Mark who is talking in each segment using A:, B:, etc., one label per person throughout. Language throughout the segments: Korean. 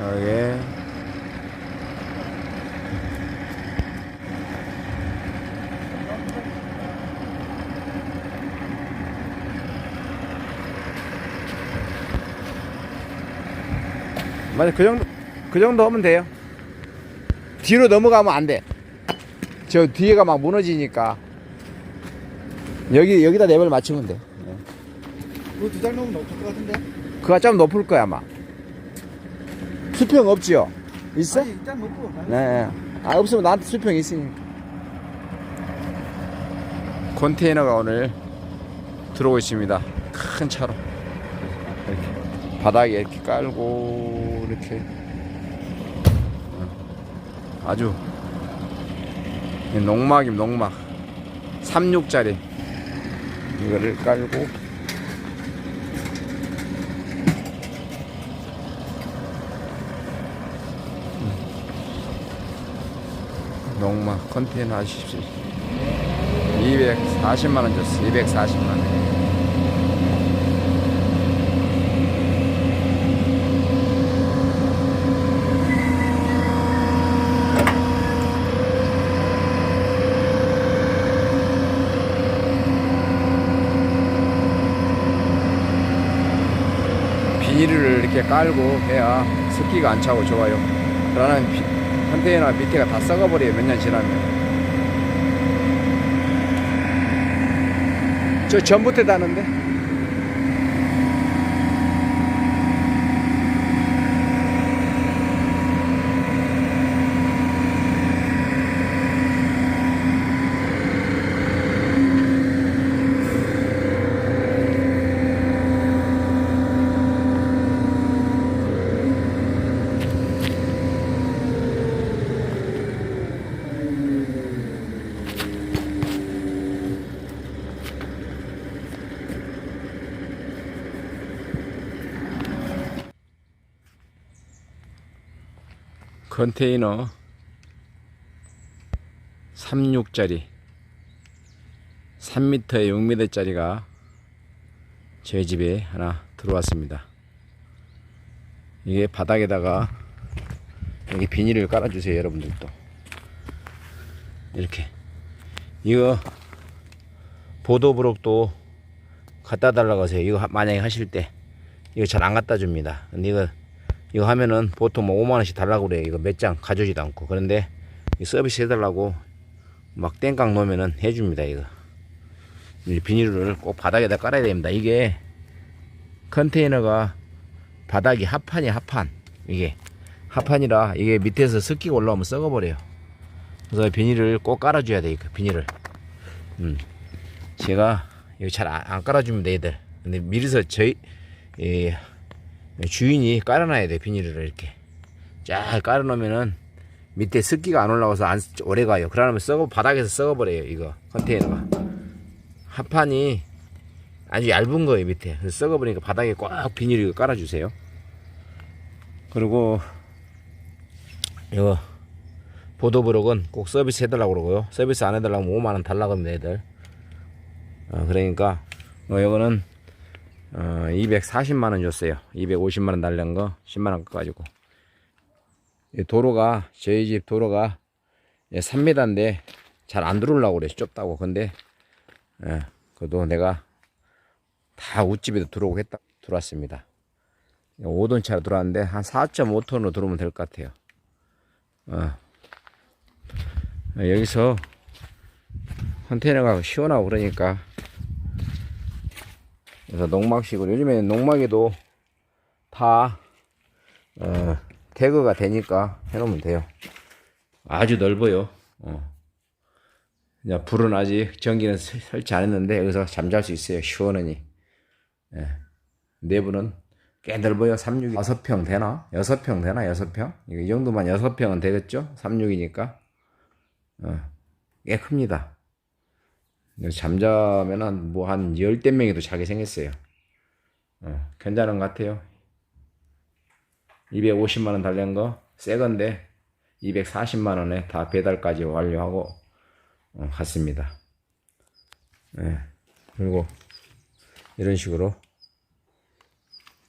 A: 여기 맞아 그 정도 그 정도 하면 돼요. 뒤로 넘어가면 안 돼 저 뒤에가 막 무너지니까. 여기 여기다 레벨 맞추면 돼.
B: 그거 두달 넘으면 없을 것 같은데?
A: 그가 좀 높을 거야 아마 수평 없지요? 있어?
B: 아니 일단 먹고
A: 네. 아 없으면 나한테 수평 있으니까. 컨테이너가 오늘 들어오고 있습니다. 큰 차로 이렇게 바닥에 이렇게 깔고 이렇게 어. 아주 농막이 농막 36짜리 이거를 깔고 농막 컨테이너 하십시오. 240만 원 줬어. 240만 원. 비닐을 이렇게 깔고 해야 습기가 안 차고 좋아요. 비- 컨테이너 밑에가 다 썩어버려요. 몇 년 지나면. 저 전부터 다는데? 컨테이너 36짜리 3m에 6m짜리가 저희 집에 하나 들어왔습니다. 이게 바닥에다가 여기 비닐을 깔아주세요, 여러분들도. 이렇게. 이거 보도 브록도 갖다 달라고 하세요. 이거 하- 만약에 하실 때 이거 잘 안 갖다 줍니다. 근데 이거 이거 하면은 보통 뭐 5만 원씩 달라고 그래요. 이거 몇 장 가져오지도 않고. 그런데 이 서비스 해달라고 막 땡깡 놓으면은 해줍니다. 이거. 이 비닐을 꼭 바닥에다 깔아야 됩니다. 이게 컨테이너가 바닥이 합판이 합판. 이게 합판이라 이게 밑에서 습기가 올라오면 썩어버려요. 그래서 비닐을 꼭 깔아줘야 돼. 이거 비닐을. 음. 제가 이거 잘 안 깔아줍니다. 애들. 근데 미리서 저희 이 주인이 깔아놔야 돼 비닐을 이렇게 쫙 깔아놓으면은 밑에 습기가 안 올라와서 안 오래 가요 그러면 썩어 바닥에서 썩어버려요 이거 컨테이너가 합판이 아주 얇은 거예요 밑에 그래서 썩어버리니까 바닥에 꽉 비닐을 깔아주세요 그리고 이거 보도브록은 꼭 서비스 해달라고 그러고요 서비스 안 해달라고 하면 5만원 달라고 합니다 애들 어, 그러니까 어, 이거는 어, 240만원 줬어요. 250만원 달란 거 10만원 깎아가지고. 이 도로가, 저희 집 도로가 3m인데 잘 안 들어오려고 그래. 좁다고. 근데, 예, 그래도 내가 다 웃집에도 들어오고 했다, 들어왔습니다. 5톤 차로 들어왔는데 한 4.5톤으로 들어오면 될 것 같아요. 어. 여기서 컨테이너가 시원하고 그러니까 그래서 농막식으로 요즘에는 농막에도 다 어, 태그가 되니까 해놓으면 돼요. 아주 넓어요. 어. 이제 불은 아직 전기는 설- 설치 안 했는데 여기서 잠잘 수 있어요. 시원하니. 예. 내부는 꽤 넓어요. 36이 6평 되나? 6평 되나? 6평? 이 정도만 6평은 되겠죠? 36이니까. 어. 꽤 큽니다. 근데 잠자면은 뭐한 열댓 명이도 자게 생겼어요. 어, 괜찮은 것 같아요. 250만원 달린 거, 새 건데, 240만원에 다 배달까지 완료하고, 어, 갔습니다. 예. 그리고, 이런 식으로,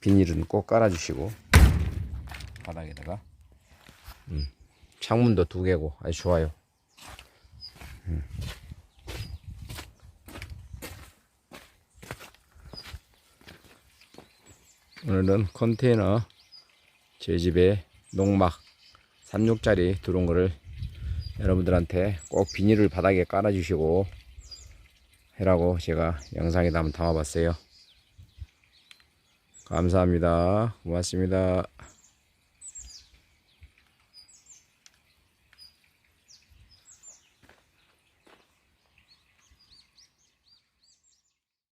A: 비닐은 꼭 깔아주시고, 바닥에다가. 음, 창문도 두 개고 아주 좋아요. 음. 오늘은 컨테이너 제 집에 농막 36짜리 들어온 거를 여러분들한테 꼭 비닐을 바닥에 깔아 주시고 해라고 제가 영상에다 한번 담아봤어요. 감사합니다. 고맙습니다.